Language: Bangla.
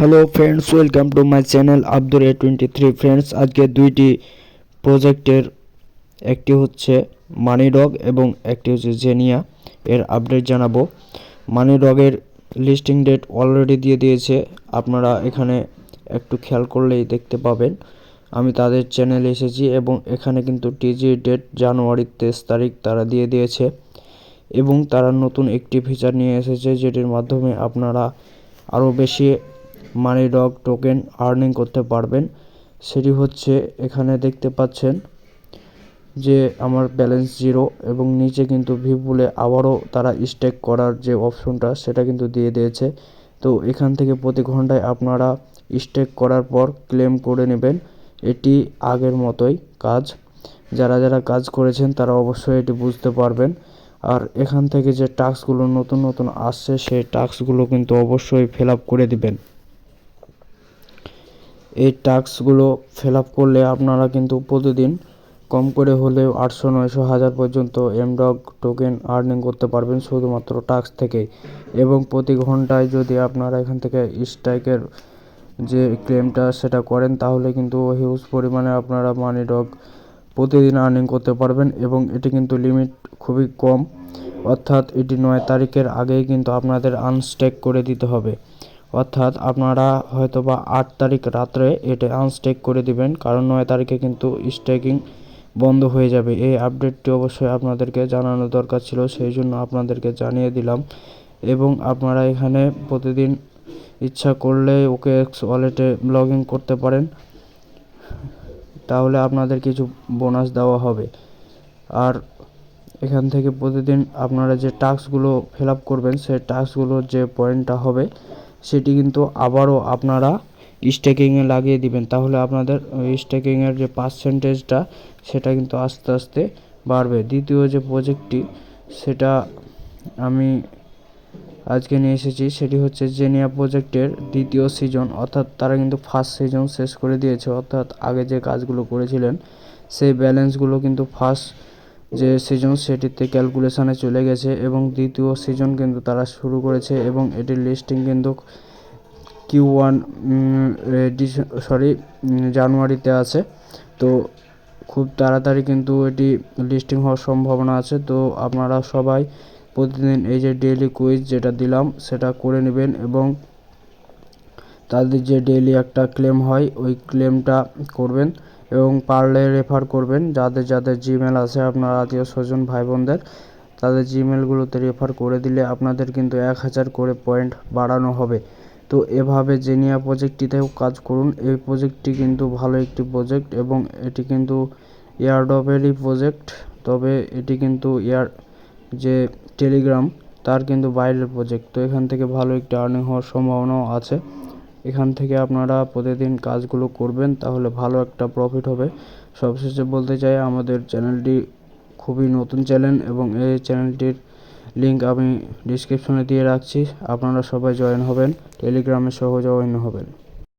Hello friends welcome to my channel Abdur A twenty three friends আজকে দুইটি প্রজেক্টের একটি হচ্ছে মানি ডগ এবং একটি হচ্ছে জেনিয়া এর আপডেট জানাব। মানি ডগের লিস্টিং ডেট অলরেডি দিয়ে দিয়েছে। আপনারা এখানে একটু খেয়াল করলেই দেখতে পাবেন। আমি তাদের চ্যানেলে এসেছি এবং এখানে কিন্তু টিজি ডেট জানুয়ারির তেইশ তারিখ তারা দিয়ে দিয়েছে। এবং তারা নতুন একটি ফিচার নিয়ে এসেছে, যেটির মাধ্যমে আপনারা আরও বেশি মানি ডগ টোকেন আর্নিং করতে পারবেন। সেটি হচ্ছে এখানে দেখতে পাচ্ছেন যে আমার ব্যালেন্স জিরো এবং নিচে কিন্তু ভিপুলে আবারও তারা স্টেক করার যে অপশনটা সেটা কিন্তু দিয়ে দিয়েছে। তো এখান থেকে প্রতি ঘন্টায় আপনারা স্টেক করার পর ক্লেম করে নেবেন। এটি আগের মতোই কাজ। যারা যারা কাজ করেছেন তারা অবশ্যই এটি বুঝতে পারবেন। আর এখান থেকে যে টাস্কগুলো নতুন নতুন আসছে, সেই টাস্কগুলো কিন্তু অবশ্যই ফিল আপ করে দিবেন। এই টাস্কগুলো ফিল আপ করলে আপনারা কিন্তু প্রতিদিন কম করে হলেও আটশো, নয়শো, হাজার পর্যন্ত এমডগ টোকেন আর্নিং করতে পারবেন শুধুমাত্র টাস্ক থেকেই এবং প্রতি ঘন্টায় যদি আপনারা এখান থেকে স্ট্রাইকের যে ক্লেমটা সেটা করেন, তাহলে কিন্তু হিউজ পরিমাণে আপনারা মানি ডগ প্রতিদিন আর্নিং করতে পারবেন এবং এটি কিন্তু লিমিট খুবই কম। অর্থাৎ এটি নয় তারিখের আগেই কিন্তু আপনাদের আনস্টেক করে দিতে হবে। অর্থাৎ আপনারা হয়তো বা আট তারিখ রাত্রে এটা আনস্টেক করে দিবেন, কারণ নয় তারিখে কিন্তু স্টেকিং বন্ধ হয়ে যাবে। এই আপডেটটি অবশ্যই আপনাদেরকে জানানো দরকার ছিল, সেই জন্য আপনাদেরকে জানিয়ে দিলাম। এবং আপনারা এখানে প্রতিদিন ইচ্ছা করলে ওকে এক্স ওয়ালেটে লগ ইন করতে পারেন। তাহলে আপনাদের কিছু বোনাস দেওয়া হবে। আর এখান থেকে প্রতিদিন আপনারা যে টাস্কগুলো ফিল আপ করবেন, সেই টাস্কগুলোর যে পয়েন্টটা হবে সেটি কিন্তু আবারও আপনারা স্টেকিংয়ে লাগিয়ে দিবেন। তাহলে আপনাদের স্টেকিংয়ের যে পার্সেন্টেজটা সেটা কিন্তু আস্তে আস্তে বাড়বে। দ্বিতীয় যে প্রজেক্টটি সেটা আমি আজকে নিয়ে এসেছি, সেটি হচ্ছে জেনিয়া প্রজেক্টের দ্বিতীয় সিজন অর্থাৎ তারা কিন্তু ফার্স্ট সিজন শেষ করে দিয়েছে। অর্থাৎ আগে যে কাজগুলো করেছিলেন, সেই ব্যালেন্সগুলো কিন্তু ফার্স্ট যে সিজন সেটিতে ক্যালকুলেশানে চলে গেছে এবং দ্বিতীয় সিজন কিন্তু তারা শুরু করেছে এবং এটির লিস্টিং কিন্তু কিউ ওয়ান সরি জানুয়ারিতে আছে। তো খুব তাড়াতাড়ি কিন্তু এটি লিস্টিং হওয়ার সম্ভাবনা আছে। তো আপনারা সবাই প্রতিদিন এই যে ডেইলি কুইজ যেটা দিলাম, সেটা করে নেবেন এবং তাদের যে ডেইলি একটা ক্লেম হয়, ওই ক্লেমটা করবেন। এবং পারলে রেফার করবেন। যাদের যাদের জিমেল আছে, আপনার আত্মীয় স্বজন ভাই বোনদের তাদের জিমেলগুলোতে রেফার করে দিলে আপনাদের কিন্তু এক হাজার করে পয়েন্ট বাড়ানো হবে। তো এভাবে জেনিয়া প্রজেক্টটিতেও কাজ করুন। এই প্রজেক্টটি কিন্তু ভালো একটি প্রজেক্ট এবং এটি কিন্তু এয়ারডপেরই প্রজেক্ট তবে এটি কিন্তু এয়ার যে টেলিগ্রাম তার কিন্তু বাইরের প্রজেক্ট তো এখান থেকে ভালো একটি আর্নিং হওয়ার সম্ভাবনাও আছে। এখান থেকে আপনারা প্রতিদিন কাজগুলো করবেন, তাহলে ভালো একটা প্রফিট হবে। সবশেষে বলতে চাই, আমাদের চ্যানেলটি খুবই নতুন চ্যানেল এবং এই চ্যানেলটির লিঙ্ক আমি ডিসক্রিপশনে দিয়ে রাখছি। আপনারা সবাই জয়েন হবেন টেলিগ্রামে সহ জয়েন হবেন।